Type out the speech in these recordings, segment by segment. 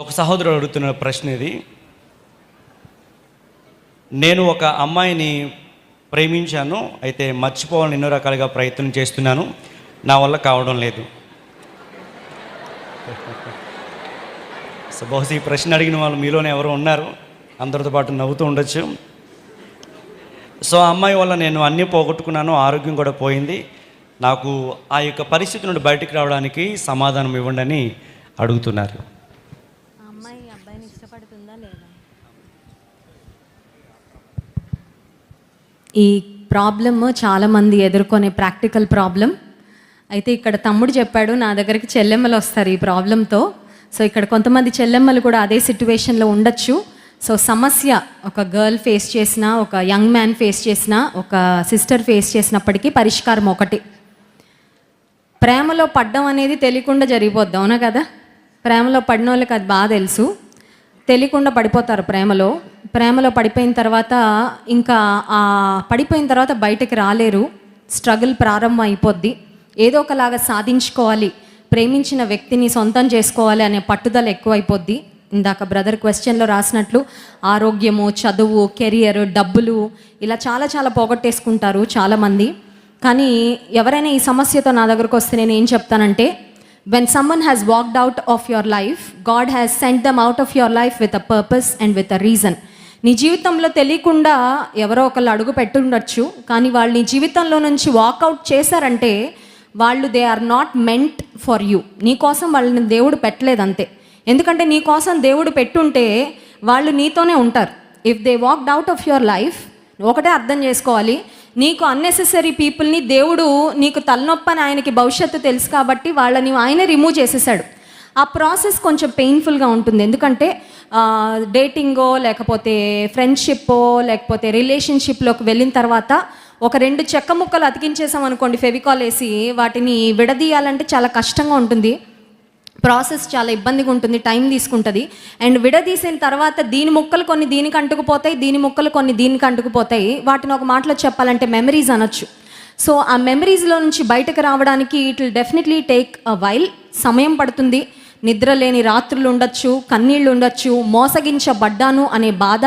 ఒక సహోదరుడు అడుగుతున్న ప్రశ్న ఇది. నేను ఒక అమ్మాయిని ప్రేమించాను అయితే మర్చిపోవాలని ఎన్నో రకాలుగా ప్రయత్నం చేస్తున్నాను. నా వల్ల కావడం లేదు. సో బహుశా ఈ ప్రశ్న అడిగిన వాళ్ళు మీలోనే ఎవరు ఉన్నారు. అందరితో పాటు నవ్వుతూ ఉండొచ్చు. సో ఆ అమ్మాయి వల్ల నేను అన్నీ పోగొట్టుకున్నాను ఆరోగ్యం కూడా పోయింది. నాకు ఆ యొక్క పరిస్థితి నుండి బయటికి రావడానికి సమాధానం ఇవ్వండి అని అడుగుతున్నారు ఆ అమ్మాయి అబ్బాయిని ఇష్టపడుతుందా లేదా ఈ ప్రాబ్లమ్ చాలామంది ఎదుర్కొనే ప్రాక్టికల్ ప్రాబ్లం అయితే ఇక్కడ తమ్ముడు చెప్పాడు నా దగ్గరికి చెల్లెమ్మలు వస్తారు ఈ ప్రాబ్లంతో సో ఇక్కడ కొంతమంది చెల్లెమ్మలు కూడా అదే సిట్యువేషన్లో ఉండొచ్చు. సో సమస్య ఒక గర్ల్ ఫేస్ చేసిన ఒక యంగ్ మ్యాన్ ఫేస్ చేసిన ఒక సిస్టర్ ఫేస్ చేసినప్పటికీ పరిష్కారం ఒకటి. ప్రేమలో పడ్డం అనేది తెలియకుండా జరిగిపోద్ది అవునా కదా? ప్రేమలో పడిన వాళ్ళకి అది బాగా తెలుసు. తెలియకుండా పడిపోతారు ప్రేమలో. ప్రేమలో పడిపోయిన తర్వాత ఇంకా ఆ పడిపోయిన తర్వాత బయటకు రాలేరు. స్ట్రగుల్ ప్రారంభం అయిపోద్ది ఏదో ఒకలాగా సాధించుకోవాలి. ప్రేమించిన వ్యక్తిని సొంతం చేసుకోవాలి అనే పట్టుదల ఎక్కువైపోద్ది. ఇందాక బ్రదర్ క్వశ్చన్లో రాసినట్లు ఆరోగ్యము చదువు కెరియర్ డబ్బులు ఇలా చాలా చాలా పోగొట్టేసుకుంటారు చాలామంది. కానీ ఎవరైనా ఈ సమస్యతో నా దగ్గరకు వస్తే నేను ఏం చెప్తానంటే when someone has walked out of your life God has sent them out of your life with a purpose and with a reason నీ జీవితంలో తెలియకుండా ఎవరో ఒకళ్ళు అడుగు పెట్టుండొచ్చు కానీ వాళ్ళు నీ జీవితంలో నుంచి వాకౌట్ చేశారంటే వాళ్ళు they are not meant for you నీ కోసం వాళ్ళని దేవుడు పెట్టలేదు అంతే ఎందుకంటే నీ కోసం దేవుడు పెట్టుంటే వాళ్ళు నీతోనే ఉంటారు. If they walked out of your life ఒకటే అర్థం చేసుకోవాలి. నీకు అన్నెసెసరీ పీపుల్ని దేవుడు నీకు తలనొప్పని ఆయనకి భవిష్యత్తు తెలుసు కాబట్టి వాళ్ళని ఆయన రిమూవ్ చేసేసాడు. ఆ ప్రాసెస్ కొంచెం పెయిన్ఫుల్గా ఉంటుంది. ఎందుకంటే డేటింగో లేకపోతే ఫ్రెండ్షిప్పో లేకపోతే రిలేషన్షిప్లోకి వెళ్ళిన తర్వాత ఒక రెండు చెక్క ముక్కలు అతికించేసాం అనుకోండి ఫెవికాల్ వేసి వాటిని విడదీయాలంటే చాలా కష్టంగా ఉంటుంది. ప్రాసెస్ చాలా ఇబ్బందిగా ఉంటుంది టైం తీసుకుంటుంది. అండ్ విడదీసిన తర్వాత దీని ముక్కలు కొన్ని దీనికి అంటుకుపోతాయి దీని ముక్కలు కొన్ని దీనికి అంటుకుపోతాయి వాటిని ఒక మాటలో చెప్పాలంటే మెమరీస్ అనొచ్చు. సో ఆ మెమరీస్లో నుంచి బయటకు రావడానికి it will definitely take a while సమయం పడుతుంది. నిద్ర లేని రాత్రులు ఉండొచ్చు కన్నీళ్ళు ఉండొచ్చు మోసగించబడ్డాను అనే బాధ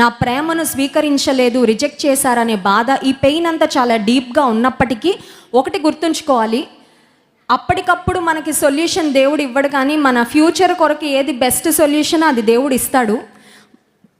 నా ప్రేమను స్వీకరించలేదు రిజెక్ట్ చేశారనే బాధ ఈ పెయిన్ అంతా చాలా డీప్గా ఉన్నప్పటికీ ఒకటి గుర్తుంచుకోవాలి. అప్పటికప్పుడు మనకి సొల్యూషన్ దేవుడు ఇవ్వడు కానీ మన ఫ్యూచర్ కొరకు ఏది బెస్ట్ సొల్యూషన్ అది దేవుడు ఇస్తాడు.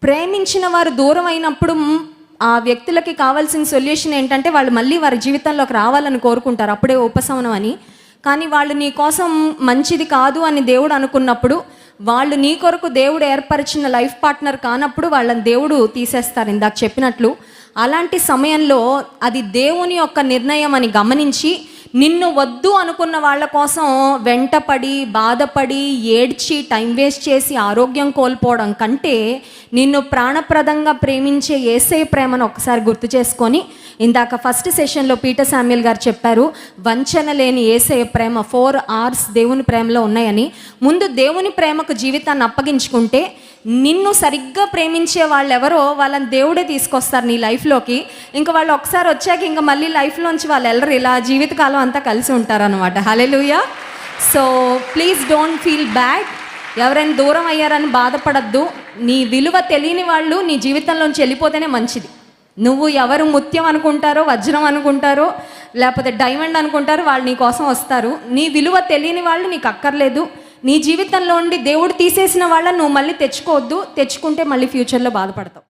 ప్రేమించిన వారు దూరం అయినప్పుడు ఆ వ్యక్తులకి కావాల్సిన సొల్యూషన్ ఏంటంటే వాళ్ళు మళ్ళీ వారి జీవితంలోకి రావాలని కోరుకుంటారు. అప్పుడే ఉపశమనం అని. కానీ వాళ్ళు నీ కోసం మంచిది కాదు అని దేవుడు అనుకున్నప్పుడు వాళ్ళు నీ కొరకు దేవుడు ఏర్పరిచిన లైఫ్ పార్ట్నర్ కానప్పుడు వాళ్ళని దేవుడు తీసేస్తారు ఇందాక చెప్పినట్లు. అలాంటి సమయంలో అది దేవుని యొక్క నిర్ణయం అని గమనించి నిన్ను వద్దు అనుకున్న వాళ్ళ కోసం వెంటపడి బాధపడి ఏడ్చి టైం వేస్ట్ చేసి ఆరోగ్యం కోల్పోవడం కంటే నిన్ను ప్రాణప్రదంగా ప్రేమించే ఏసే ప్రేమను ఒకసారి గుర్తు చేసుకొని ఇందాక ఫస్ట్ సెషన్లో పీటర్ శామ్యుల్ గారు చెప్పారు వంచన లేని ఏసే ప్రేమ ఫోర్ అవర్స్ దేవుని ప్రేమలో ఉన్నాయని. ముందు దేవుని ప్రేమకు జీవితాన్ని అప్పగించుకుంటే నిన్ను సరిగ్గా ప్రేమించే వాళ్ళు ఎవరో వాళ్ళని దేవుడే తీసుకొస్తారు నీ లైఫ్లోకి. ఇంకా వాళ్ళు ఒకసారి వచ్చాక ఇంకా మళ్ళీ లైఫ్లోంచి వాళ్ళు వెళ్ళరు. ఇలా జీవితకాలం అంతా కలిసి ఉంటారనమాట hallelujah so please don't feel bad ఎవరైనా దూరం అయ్యారని బాధపడద్దు. నీ విలువ తెలియని వాళ్ళు నీ జీవితంలోంచి వెళ్ళిపోతేనే మంచిది. నువ్వు ఎవరు ముత్యం అనుకుంటారో వజ్రం అనుకుంటారో లేకపోతే డైమండ్ అనుకుంటారో వాళ్ళు నీ కోసం వస్తారు. నీ విలువ తెలియని వాళ్ళు నీకు అక్కర్లేదు. నీ జీవితంలో ఉండి దేవుడు తీసేసిన వాళ్ళని నువ్వు మళ్ళీ తెచ్చుకోవద్దు తెచ్చుకుంటే మళ్ళీ ఫ్యూచర్లో బాధపడతావు.